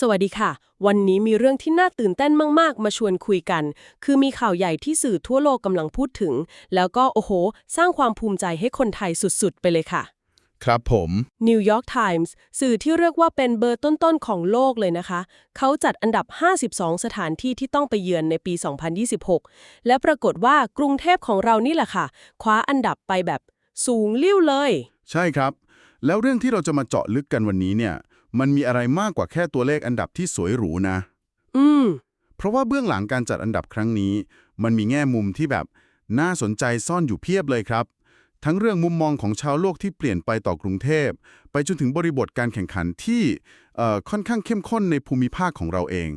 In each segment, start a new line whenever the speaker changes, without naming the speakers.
สวัสดีค่ะ วันนี้มีเรื่องที่น่าตื่นเต้นมากๆ มาชวนคุยกัน คือมีข่าวใหญ่ที่สื่อทั่วโลกกำลังพูดถึง แล้วก็โอ้โห สร้างความภูมิใจให้คนไทยสุดๆ ไปเลยค่ะ
ครับผม
New York Times สื่อที่เรียกว่าเป็นเบอร์ต้นๆ ของโลกเลยนะคะ เขาจัดอันดับ 52 สถานที่ที่ต้องไปเยือนในปี 2026 และปรากฏว่ากรุงเทพของเรานี่แหละค่ะ คว้าอันดับไปแบบสูงลิ่วเลย
ใช่ครับ แล้วเรื่องที่เราจะมาเจาะลึกกันวันนี้เนี่ย มันมีอะไรมากกว่าแค่ตัวเลขอันดับที่สวยหรูนะ
อืม
เพราะว่าเบื้องหลังการจัดอันดับครั้งนี้ มันมีแง่มุมที่แบบน่าสนใจซ่อนอยู่เพียบเลยครับ ทั้งเรื่องมุมมองของชาวโลกที่เปลี่ยนไปต่อกรุงเทพ ไปจนถึงบริบทการแข่งขันที่เอ่อค่อนข้างเข้มข้นในภูมิภาคของเราเอง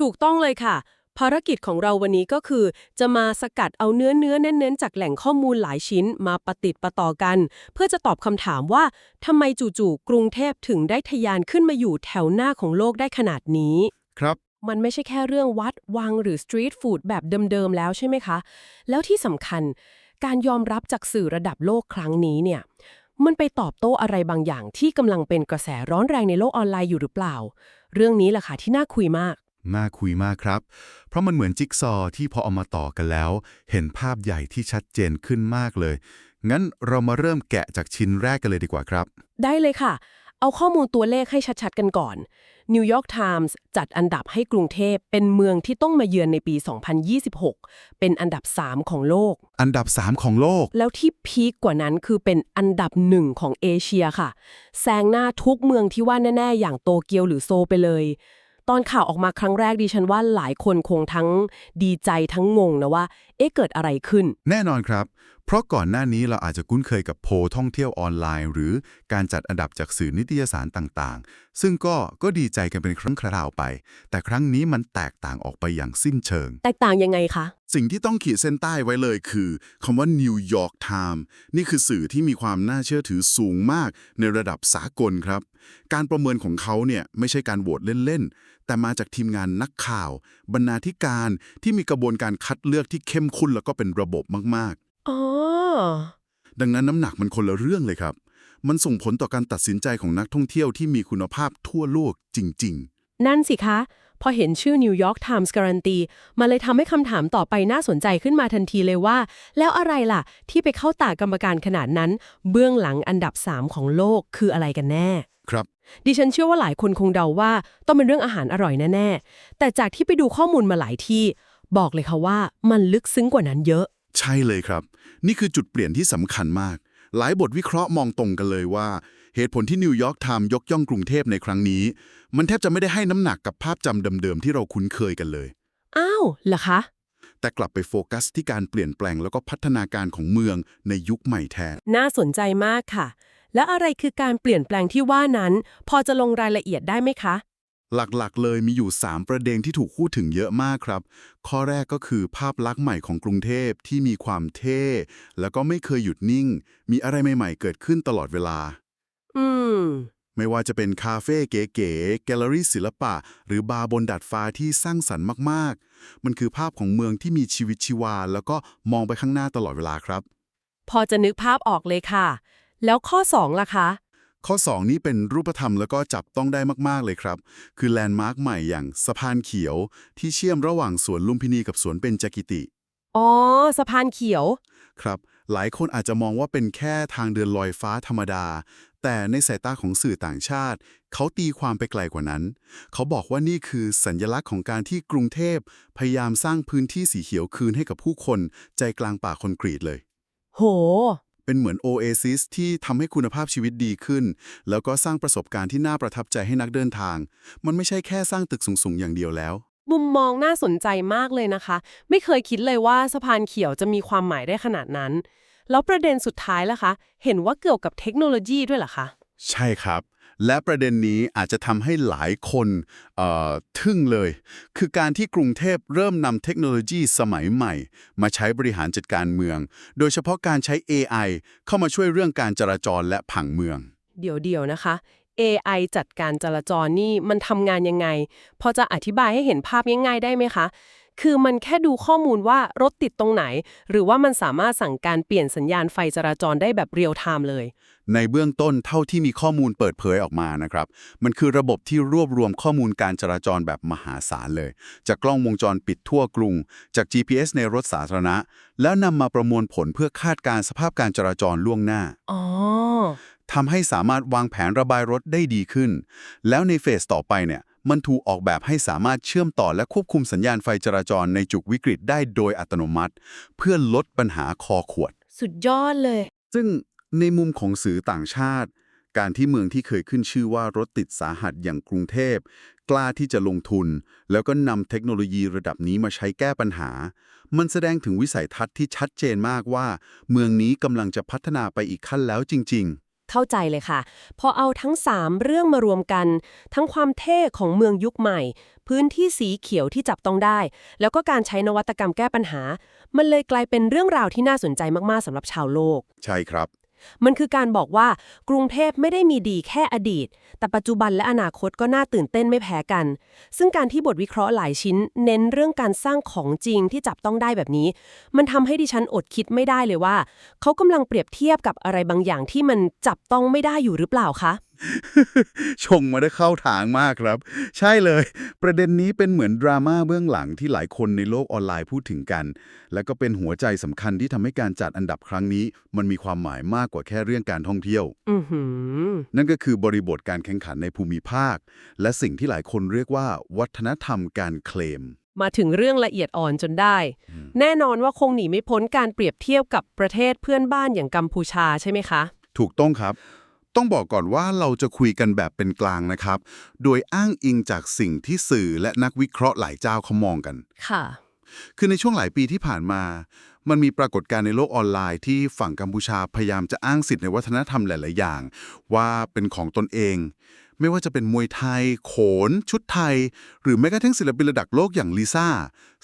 ถูกต้องเลยค่ะ ภารกิจของเราวันนี้ก็คือ จะมาสกัดเอาเนื้อเนื้อเน้นๆจากแหล่งข้อมูลหลายชิ้นมาปะติดปะต่อกัน เพื่อจะตอบคำถามว่าทำไมจู่ๆกรุงเทพถึงได้ทะยานขึ้นมาอยู่แถวหน้าของโลกได้ขนาดนี้
ครับ
มันไม่ใช่แค่เรื่องวัด วังหรือสตรีทฟู้ดแบบเดิม ๆ แล้วใช่ไหมคะ แล้วที่สำคัญ การยอมรับจากสื่อระดับโลกครั้งนี้เนี่ย มันไปตอบโต้อะไรบางอย่างที่กำลังเป็นกระแสร้อนแรงในโลกออนไลน์อยู่หรือเปล่า เรื่องนี้แหละค่ะที่น่าคุยมาก
น่าคุยมากครับ เพราะมันเหมือนจิ๊กซอว์ที่พอเอามาต่อกันแล้ว เห็นภาพใหญ่ที่ชัดเจนขึ้นมากเลย งั้นเรามาเริ่มแกะจากชิ้นแรกกันเลยดีกว่าครับ
ได้เลยค่ะ เอาข้อมูลตัวเลขให้ชัดๆกันก่อน New York Times จัดอันดับให้กรุงเทพเป็นเมืองที่ต้องมาเยือนในปี 2026 เป็นอันดับ 3 ของโลก
อันดับ 3 ของโลก
แล้วที่พีคกว่านั้นคือเป็นอันดับหนึ่งของเอเชียค่ะ แซงหน้าทุกเมืองที่ว่าแน่ ๆ อย่างโตเกียวหรือโซลไปเลย ตอนข่าวออกมาครั้งแรกดิฉันว่าหลายคนคงทั้งดีใจทั้งงงนะว่า เอ๊ะเกิดอะไรขึ้น
แน่นอนครับ เพราะก่อนหน้านี้เราอาจจะคุ้นเคยกับโพลท่องเที่ยวออนไลน์ หรือการจัดอันดับจากสื่อนิตยสารต่างๆ ซึ่งก็ก็ดีใจกันเป็นครั้งคราวไป แต่ครั้งนี้มันแตกต่างออกไปอย่างสิ้นเชิง
แตกต่างยังไงคะ
สิ่งที่ต้องขีดเส้นใต้ไว้เลยคือคำว่า New York Times นี่คือสื่อที่มีความน่าเชื่อถือสูงมากในระดับสากลครับ การประเมินของเขาเนี่ยไม่ใช่การโหวตเล่นๆ แต่มาจากทีมงานนักข่าว บรรณาธิการที่มีกระบวนการคัดเลือกที่เข้มข้นแล้วก็เป็นระบบมาก
อ๋อ
ๆดังนั้นน้ำหนักมันคนละเรื่องเลยครับ มันส่งผลต่อการตัดสินใจของนักท่องเที่ยวที่มีคุณภาพทั่วโลกจริงๆ
นั่นสิคะ พอเห็นชื่อ New York Times การันตี มันเลยทำให้คำถามต่อไปน่าสนใจขึ้นมาทันทีเลยว่า แล้วอะไรล่ะ ที่ไปเข้าตากรรมการขนาดนั้น เบื้องหลังอันดับ 3 ของโลกคืออะไรกันแน่
ครับ
ดิฉันเชื่อว่าหลายคนคงเดาว่า ต้องเป็นเรื่องอาหารอร่อยแน่ ๆ แต่จากที่ไปดูข้อมูลมาหลายที่ บอกเลยค่ะว่ามันลึกซึ้งกว่านั้นเยอะ
ใช่เลยครับ นี่คือจุดเปลี่ยนที่สำคัญมาก หลายบทวิเคราะห์มองตรงกันเลยว่า เหตุผลที่นิวยอร์กไทม์ยกย่องกรุงเทพในครั้งนี้ มันแทบจะไม่ได้ให้น้ำหนักกับภาพจำเดิมๆที่เราคุ้นเคยกันเลย
อ้าวเหรอคะ
แต่กลับไปโฟกัสที่การเปลี่ยนแปลงแล้วก็พัฒนาการของเมืองในยุคใหม่แทน
น่าสนใจมากค่ะ และอะไรคือการเปลี่ยนแปลงที่ว่านั้น พอจะลงรายละเอียดได้ไหมคะ
หลักๆ เลยมีอยู่ 3 ประเด็นที่ถูกพูดถึงเยอะมากครับ ข้อแรกก็คือภาพลักษณ์ใหม่ของกรุงเทพที่มีความเท่ แล้วก็ไม่เคยหยุดนิ่ง มีอะไรใหม่ๆ เกิดขึ้นตลอดเวลา
อืม
ไม่ว่าจะเป็นคาเฟ่เก๋ๆ แกลเลอรี่ศิลปะ หรือบาร์บนดาดฟ้าที่สร้างสรรค์มากๆ มันคือภาพของเมืองที่มีชีวิตชีวา แล้วก็มองไปข้างหน้าตลอดเวลาครับ
พอจะนึกภาพออกเลยค่ะ แล้วข้อ2ล่ะคะ
ข้อ 2 นี้เป็นรูปธรรมแล้วก็จับต้องได้มากๆเลยครับ คือแลนด์มาร์คใหม่อย่างสะพานเขียวที่เชื่อมระหว่างสวนลุมพินีกับสวนเบญจกิติ
อ๋อ สะพานเขียว
ครับ หลายคนอาจจะมองว่าเป็นแค่ทางเดินลอยฟ้าธรรมดา แต่ในสายตาของสื่อต่างชาติ เขาตีความไปไกลกว่านั้น เขาบอกว่านี่คือสัญญลักษณ์ของการที่กรุงเทพพยายามสร้างพื้นที่สีเขียวคืนให้กับผู้คนใจกลางป่าคอนกรีตเลย
โห
เป็นเหมือนโอเอซิสที่ทำให้คุณภาพชีวิตดีขึ้น แล้วก็สร้างประสบการณ์ที่น่าประทับใจให้นักเดินทาง มันไม่ใช่แค่สร้างตึกสูงๆอย่างเดียวแล้ว
มุมมองน่าสนใจมากเลยนะคะ ไม่เคยคิดเลยว่าสะพานเขียวจะมีความหมายได้ขนาดนั้น แล้วประเด็นสุดท้ายล่ะคะ เห็นว่าเกี่ยวกับเทคโนโลยีด้วยเหรอคะ
ใช่ครับ และประเด็นนี้อาจจะทำให้หลายคนทึ่งเลย คือการที่กรุงเทพเริ่มนำเทคโนโลยีสมัยใหม่ มาใช้บริหารจัดการเมือง โดยเฉพาะการใช้ AI เข้ามาช่วยเรื่องการจราจรและผังเมือง
เดี๋ยวเดี๋ยวนะคะ AI จัดการจราจรนี่มันทำงานยังไง พอจะอธิบายให้เห็นภาพง่ายๆได้ไหมคะ คือมันแค่ดูข้อมูลว่ารถติดตรงไหน หรือว่ามันสามารถสั่งการเปลี่ยนสัญญาณไฟจราจรได้แบบเรียลไทม์เลย
ในเบื้องต้นเท่าที่มีข้อมูลเปิดเผยออกมานะครับ มันคือระบบที่รวบรวมข้อมูลการจราจรแบบมหาศาลเลย จากกล้องวงจรปิดทั่วกรุง จาก GPS ในรถสาธารณะ แล้วนำมาประมวลผลเพื่อคาดการณ์สภาพการจราจรล่วงหน้า
อ๋อ
ทำให้สามารถวางแผนระบายรถได้ดีขึ้น แล้วในเฟสต่อไปเนี่ย มันถูกออกแบบให้สามารถเชื่อมต่อและควบคุมสัญญาณไฟจราจรในจุดวิกฤตได้โดยอัตโนมัติ เพื่อลดปัญหาคอขวด
สุดยอดเลย
ซึ่งในมุมของสื่อต่างชาติ การที่เมืองที่เคยขึ้นชื่อว่ารถติดสาหัสอย่างกรุงเทพ กล้าที่จะลงทุน แล้วก็นำเทคโนโลยีระดับนี้มาใช้แก้ปัญหา มันแสดงถึงวิสัยทัศน์ที่ชัดเจนมากว่า เมืองนี้กำลังจะพัฒนาไปอีกขั้นแล้วจริง ๆ
เข้าใจเลยค่ะ พอเอาทั้ง 3 เรื่องมารวมกัน ทั้งความเท่ของเมืองยุคใหม่ พื้นที่สีเขียวที่จับต้องได้ แล้วก็การใช้นวัตกรรมแก้ปัญหา มันเลยกลายเป็นเรื่องราวที่น่าสนใจมากๆสำหรับชาวโลก
ใช่ครับ
มันคือการบอกว่ากรุงเทพไม่ได้มีดีแค่อดีต แต่ปัจจุบันและอนาคตก็น่าตื่นเต้นไม่แพ้กัน ซึ่งการที่บทวิเคราะห์หลายชิ้น เน้นเรื่องการสร้างของจริงที่จับต้องได้แบบนี้ มันทำให้ดิฉันอดคิดไม่ได้เลยว่า เขากำลังเปรียบเทียบกับอะไรบางอย่างที่มันจับต้องไม่ได้อยู่หรือเปล่าคะ
ชงมาได้เข้าทางมากครับ ใช่เลย ประเด็นนี้เป็นเหมือนดราม่าเบื้องหลังที่หลายคนในโลกออนไลน์พูดถึงกัน และก็เป็นหัวใจสำคัญที่ทำให้การจัดอันดับครั้งนี้ มันมีความหมายมากกว่าแค่เรื่องการท่องเที่ยว
อือหือ
นั่นก็คือบริบทการแข่งขันในภูมิภาค และสิ่งที่หลายคนเรียกว่า วัฒนธรรมการเคลม
มาถึงเรื่องละเอียดอ่อนจนได้ แน่นอนว่าคงหนีไม่พ้นการเปรียบเทียบกับประเทศเพื่อนบ้านอย่างกัมพูชาใช่ไหมคะ
ถูกต้องครับ ต้องบอกก่อนว่าเราจะคุยกันแบบเป็นกลางนะครับ โดยอ้างอิงจากสิ่งที่สื่อและนักวิเคราะห์หลายเจ้าเขามองกัน
ค่ะ
คือในช่วงหลายปีที่ผ่านมา มันมีปรากฏการณ์ในโลกออนไลน์ที่ฝั่งกัมพูชาพยายามจะอ้างสิทธิ์ในวัฒนธรรมหลาย ๆ อย่าง ว่าเป็นของตนเอง ไม่ว่าจะเป็นมวยไทย โขน ชุดไทย หรือแม้กระทั่งศิลปินระดับโลกอย่างลิซ่า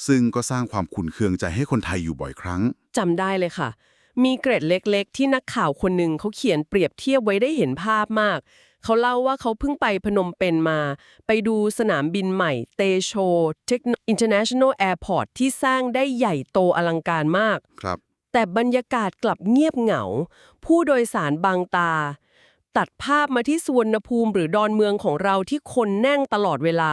ซึ่งก็สร้างความขุ่นเคืองใจให้คนไทยอยู่บ่อยครั้ง
จำได้เลยค่ะ มีเกร็ดเล็กๆ ที่นักข่าวคนหนึ่งเขาเขียนเปรียบเทียบไว้ได้เห็นภาพมาก เขาเล่าว่าเขาเพิ่งไปพนมเปญมา ไปดูสนามบินใหม่เตโชเทคอินเตอร์เนชั่นแนลแอร์พอร์ตที่สร้างได้ใหญ่โตอลังการมาก
ครับ
แต่บรรยากาศกลับเงียบเหงา ผู้โดยสารบางตา ตัดภาพมาที่สวนภูมิหรือดอนเมืองของเราที่คนแน่งตลอดเวลา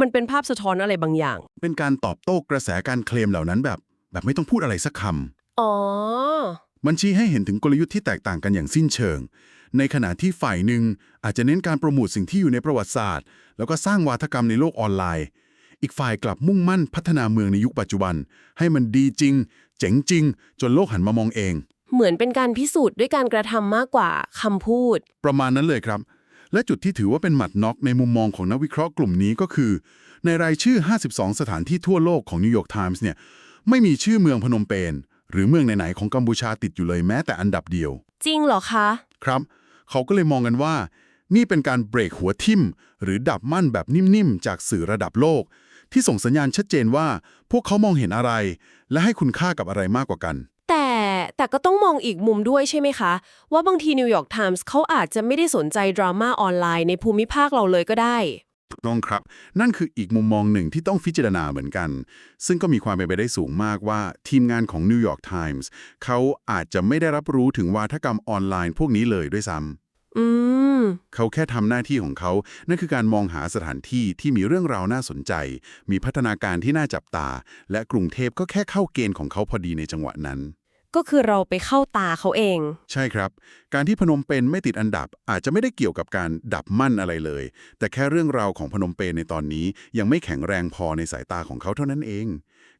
มันเป็นภาพสะท้อนอะไรบางอย่าง
เป็นการตอบโต้กระแสการเคลมเหล่านั้นแบบ แบบไม่ต้องพูดอะไรสักค
อ๋อำ
มันชี้ให้เห็นถึงกลยุทธ์ที่แตกต่างกันอย่างสิ้นเชิง ในขณะที่ฝ่ายหนึ่งอาจจะเน้นการโปรโมทสิ่งที่อยู่ในประวัติศาสตร์ แล้วก็สร้างวาทกรรมในโลกออนไลน์ อีกฝ่ายกลับมุ่งมั่นพัฒนาเมืองในยุคปัจจุบัน ให้มันดีจริง เจ๋งจริง จนโลกหันมามองเอง
เหมือนเป็นการพิสูจน์ด้วยการกระทำมากกว่าคำพูด
ประมาณนั้นเลยครับ และจุดที่ถือว่าเป็นหมัดน็อกในมุมมองของนักวิเคราะห์กลุ่มนี้ก็คือ ในรายชื่อ 52 สถานที่ทั่วโลกของนิวยอร์กไทมส์เนี่ยไม่มีชื่อเมืองพนมเปญ หรือเมืองไหนๆของกัมพูชาติดอยู่เลยแม้แต่อันดับเดียว
จริงเหรอคะ
ครับ เขาก็เลยมองกันว่า นี่เป็นการเบรกหัวทิ่ม หรือดับมั่นแบบนิ่มๆ จากสื่อระดับโลก ที่ส่งสัญญาณชัดเจนว่า พวกเขามองเห็นอะไร และให้คุณค่ากับอะไรมากกว่ากัน
แต่แต่ก็ต้องมองอีกมุมด้วยใช่ไหมคะ ว่าบางทีนิวยอร์กไทมส์เขาอาจจะไม่ได้สนใจดราม่าออนไลน์ในภูมิภาคเราเลยก็ได้
ถูกต้องครับ นั่นคืออีกมุมมองหนึ่งที่ต้องพิจารณาเหมือนกัน ซึ่งก็มีความเป็นไปได้สูงมากว่าทีมงานของ New York Times เขาอาจจะไม่ได้รับรู้ถึงวาทกรรมออนไลน์พวกนี้เลยด้วยซ้ำ
อืม
เขาแค่ทำหน้าที่ของเขา นั่นคือการมองหาสถานที่ที่มีเรื่องราวน่าสนใจ มีพัฒนาการที่น่าจับตา และกรุงเทพก็แค่เข้าเกณฑ์ของเขาพอดีในจังหวะนั้น
ก็คือเราไปเข้าตาเขาเอง
ใช่ครับ การที่พนมเปญไม่ติดอันดับอาจจะไม่ได้เกี่ยวกับการดับมั่นอะไรเลย แต่แค่เรื่องราวของพนมเปญในตอนนี้ ยังไม่แข็งแรงพอในสายตาของเขาเท่านั้นเอง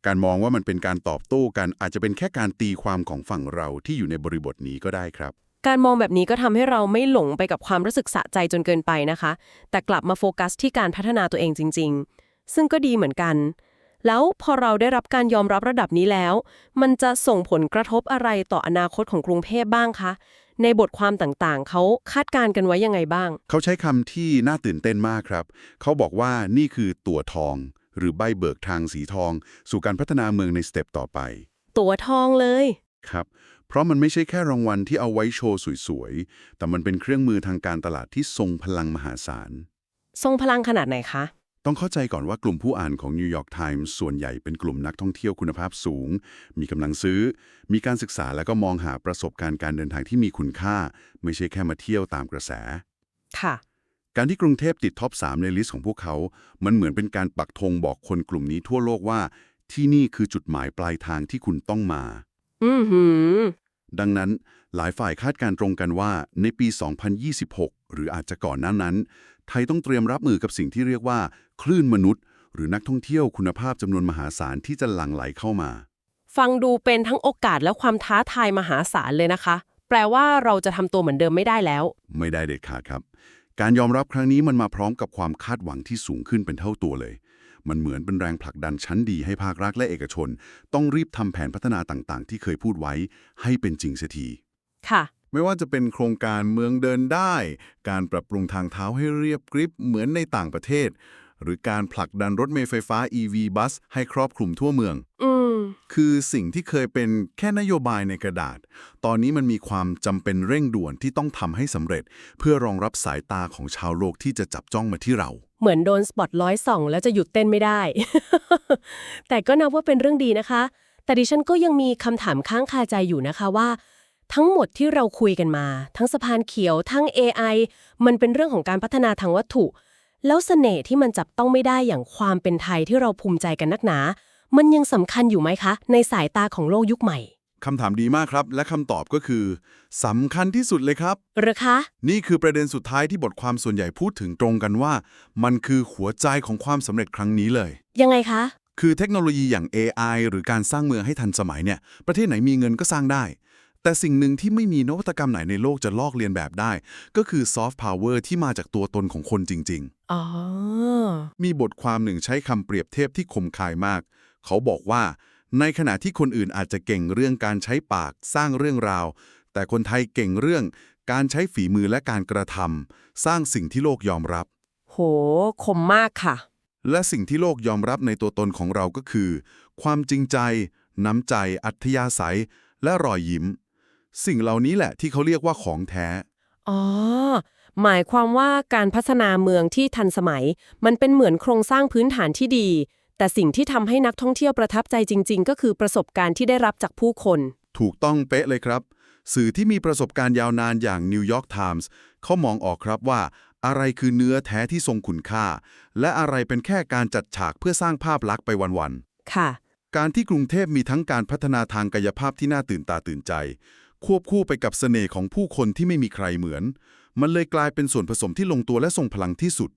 การมองว่ามันเป็นการตอบโต้กันอาจจะเป็นแค่การตีความของฝั่งเราที่อยู่ในบริบทนี้ก็ได้ครับ
การมองแบบนี้ก็ทำให้เราไม่หลงไปกับความรู้สึกสะใจจนเกินไปนะคะ แต่กลับมาโฟกัสที่การพัฒนาตัวเองจริง ๆ ซึ่งก็ดีเหมือนกัน แล้วพอเราได้รับการยอมรับระดับนี้แล้ว มันจะส่งผลกระทบอะไรต่ออนาคตของกรุงเทพบ้างคะ ในบทความต่างๆ เขาคาดการณ์กันไว้ยังไงบ้าง
เขาใช้คำที่น่าตื่นเต้นมากครับ เขาบอกว่านี่คือตัวทอง หรือใบเบิกทางสีทอง สู่การพัฒนาเมืองในสเต็ปต่อไป
ตัวทองเลย
ครับเพราะมันไม่ใช่แค่รางวัลที่เอาไว้โชว์สวยๆ แต่มันเป็นเครื่องมือทางการตลาดที่ทรงพลังมหาศาล
ทรงพลังขนาดไหนคะ
ต้องเข้าใจก่อนว่ากลุ่มผู้อ่านของ New York Times ส่วนใหญ่เป็นกลุ่มนักท่องเที่ยวคุณภาพสูง มีกำลังซื้อ มีการศึกษาแล้วก็มองหาประสบการณ์การเดินทางที่มีคุณค่า ไม่ใช่แค่มาเที่ยวตามกระแส
ค่ะ
การที่กรุงเทพติดท็อป 3 ในลิสต์ของพวกเขา มันเหมือนเป็นการปักธงบอกคนกลุ่มนี้ทั่วโลกว่า ที่นี่คือจุดหมายปลายทางที่คุณต้องมา
อือหือ
ดังนั้นหลายฝ่ายคาดการณ์ตรงกันว่าในปี 2026 หรืออาจจะก่อนหน้านั้น ไทยต้องเตรียมรับมือกับสิ่งที่เรียกว่า คลื่นมนุษย์ หรือนักท่องเที่ยวคุณภาพจำนวนมหาศาลที่จะหลั่งไหลเข้ามา
ฟังดูเป็นทั้งโอกาสและความท้าทายมหาศาลเลยนะคะ แปลว่าเราจะทำตัวเหมือนเดิมไม่ได้แล้ว
ไม่ได้เด็ดขาดครับ การยอมรับครั้งนี้มันมาพร้อมกับความคาดหวังที่สูงขึ้นเป็นเท่าตัวเลย มันเหมือนเป็นแรงผลักดันชั้นดีให้ภาครัฐและเอกชน ต้องรีบทำแผนพัฒนาต่างๆ ที่เคยพูดไว้ให้เป็นจริงเสียที
ค่ะ
ไม่ว่าจะเป็นโครงการเมืองเดินได้ การปรับปรุงทางเท้าให้เรียบกริบเหมือนในต่างประเทศ หรือการผลักดันรถเมล์ไฟฟ้า EV บัสให้ครอบคลุมทั่วเมือง
อืม
คือสิ่งที่เคยเป็นแค่นโยบายในกระดาษ ตอนนี้มันมีความจำเป็นเร่งด่วนที่ต้องทำให้สำเร็จ เพื่อรองรับสายตาของชาวโลกที่จะจับจ้องมาที่เรา
เหมือนโดนสปอตร้อยส่องแล้วจะหยุดเต้นไม่ได้ แต่ก็นับว่าเป็นเรื่องดีนะคะ แต่ดิฉันก็ยังมีคำถามค้างคาใจอยู่นะคะว่า ทั้งหมดที่เราคุยกันมา ทั้งสะพานเขียวทั้ง AI มันเป็นเรื่องของการพัฒนาทางวัตถุ แล้วเสน่ห์ที่มันจับต้องไม่ได้อย่างความเป็นไทยที่เราภูมิใจกันนักหนา มันยังสำคัญอยู่ไหมคะ ในสายตาของโลกยุคใหม่
คำถามดีมากครับ และคำตอบก็คือสำคัญที่สุดเลยครับ
หรือคะ
นี่คือประเด็นสุดท้ายที่บทความส่วนใหญ่พูดถึงตรงกันว่า มันคือหัวใจของความสำเร็จครั้งนี้เลย
ยังไงคะ
คือเทคโนโลยีอย่าง AI หรือการสร้างเมืองให้ทันสมัยเนี่ย ประเทศไหนมีเงินก็สร้างได้ แต่สิ่งหนึ่งที่ไม่มีนวัตกรรมไหนในโลกจะลอกเลียนแบบได้ ก็คือซอฟต์พาวเวอร์ที่มาจากตัวตนของคนจริง
อ๋อ
ๆมีบทความหนึ่งใช้คำเปรียบเทียบที่คมคายมาก เขาบอกว่า ในขณะที่คนอื่นอาจจะเก่งเรื่องการใช้ปากสร้างเรื่องราว แต่คนไทยเก่งเรื่องการใช้ฝีมือและการกระทำสร้างสิ่งที่โลกยอมรับ
โห คมมากค่ะ
และสิ่งที่โลกยอมรับในตัวตนของเราก็คือ ความจริงใจ น้ำใจ อัธยาศัย และรอยยิ้ม สิ่งเหล่านี้แหละที่เขาเรียกว่าของแท้
อ๋อ หมายความว่าการพัฒนาเมืองที่ทันสมัย มันเป็นเหมือนโครงสร้างพื้นฐานที่ดี แต่สิ่งที่ทำให้นักท่องเที่ยวประทับใจจริง ๆ ก็คือประสบการณ์ที่ได้รับจากผู้คน
ถูกต้องเป๊ะเลยครับ สื่อที่มีประสบการณ์ยาวนานอย่าง New York Times เขามองออกครับว่า อะไรคือเนื้อแท้ที่ทรงคุณค่า และอะไรเป็นแค่การจัดฉากเพื่อสร้างภาพลักษณ์ไปวันๆ
ค่ะ
การที่กรุงเทพมีทั้งการพัฒนาทางกายภาพที่น่าตื่นตาตื่นใจ ควบคู่ไปกับเสน่ห์ของผู้คนที่ไม่มีใครเหมือน มันเลยกลายเป็นส่วนผสมที่ลงตัวและทรงพลังที่สุด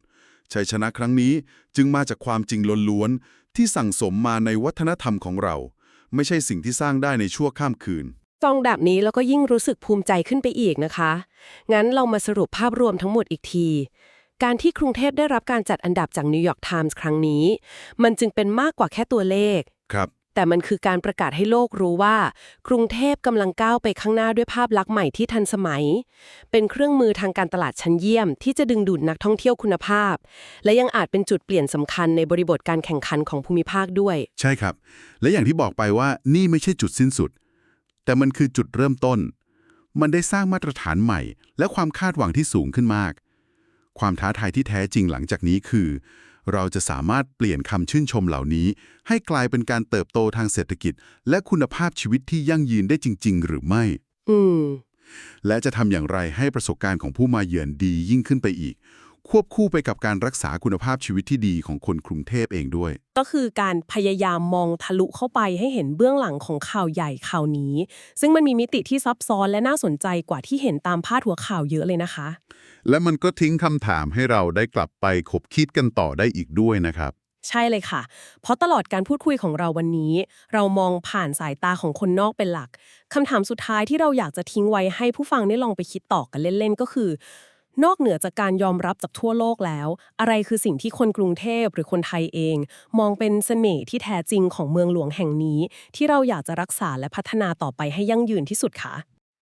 ชัยชนะครั้งนี้จึงมาจากความจริงล้วนๆที่สั่งสมมาในวัฒนธรรมของเรา ไม่ใช่สิ่งที่สร้างได้ในชั่วข้ามคืน
ฟังแบบนี้แล้วก็ยิ่งรู้สึกภูมิใจขึ้นไปอีกนะคะ งั้นเรามาสรุปภาพรวมทั้งหมดอีกที การที่กรุงเทพได้รับการจัดอันดับจากนิวยอร์กไทมส์ครั้งนี้ มันจึงเป็นมากกว่าแค่ตัวเลข
ครับ
แต่มันคือการประกาศให้โลกรู้ว่า กรุงเทพกำลังก้าวไปข้างหน้าด้วยภาพลักษณ์ใหม่ที่ทันสมัย เป็นเครื่องมือทางการตลาดชั้นเยี่ยม ที่จะดึงดูดนักท่องเที่ยวคุณภาพ และยังอาจเป็นจุดเปลี่ยนสำคัญในบริบทการแข่งขันของภูมิภาคด้วย
ใช่ครับ และอย่างที่บอกไปว่านี่ไม่ใช่จุดสิ้นสุด แต่มันคือจุดเริ่มต้น มันได้สร้างมาตรฐานใหม่ และความคาดหวังที่สูงขึ้นมาก ความท้าทายที่แท้จริงหลังจากนี้คือ เราจะสามารถเปลี่ยนคำชื่นชมเหล่านี้ ให้กลายเป็นการเติบโตทางเศรษฐกิจ และคุณภาพชีวิตที่ยั่งยืนได้จริง ๆ หรือไม่
อืม
และจะทำอย่างไรให้ประสบการณ์ของผู้มาเยือนดียิ่งขึ้นไปอีก ควบคู่ไปกับการรักษาคุณภาพชีวิตที่ดีของคนกรุงเทพเองด้วย
ก็คือการพยายามมองทะลุเข้าไปให้เห็นเบื้องหลังของข่าวใหญ่ข่าวนี้ ซึ่งมันมีมิติที่ซับซ้อนและน่าสนใจกว่าที่เห็นตามพาดหัวข่าวเยอะเลยนะคะ
และมันก็ทิ้งคำถามให้เราได้กลับไปขบคิดกันต่อได้อีกด้วยนะครับ
ใช่เลยค่ะ เพราะตลอดการพูดคุยของเราวันนี้ เรามองผ่านสายตาของคนนอกเป็นหลักคำถามสุดท้ายที่เราอยากจะทิ้งไว้ให้ผู้ฟังได้ลองไปคิดต่อกันเล่นๆ ก็คือ นอกเหนือจากการยอมรับจากทั่วโลกแล้ว อะไรคือสิ่งที่คนกรุงเทพหรือคนไทยเอง มองเป็นเสน่ห์ที่แท้จริงของเมืองหลวงแห่งนี้ ที่เราอยากจะรักษาและพัฒนาต่อไปให้ยั่งยืนที่สุดคะ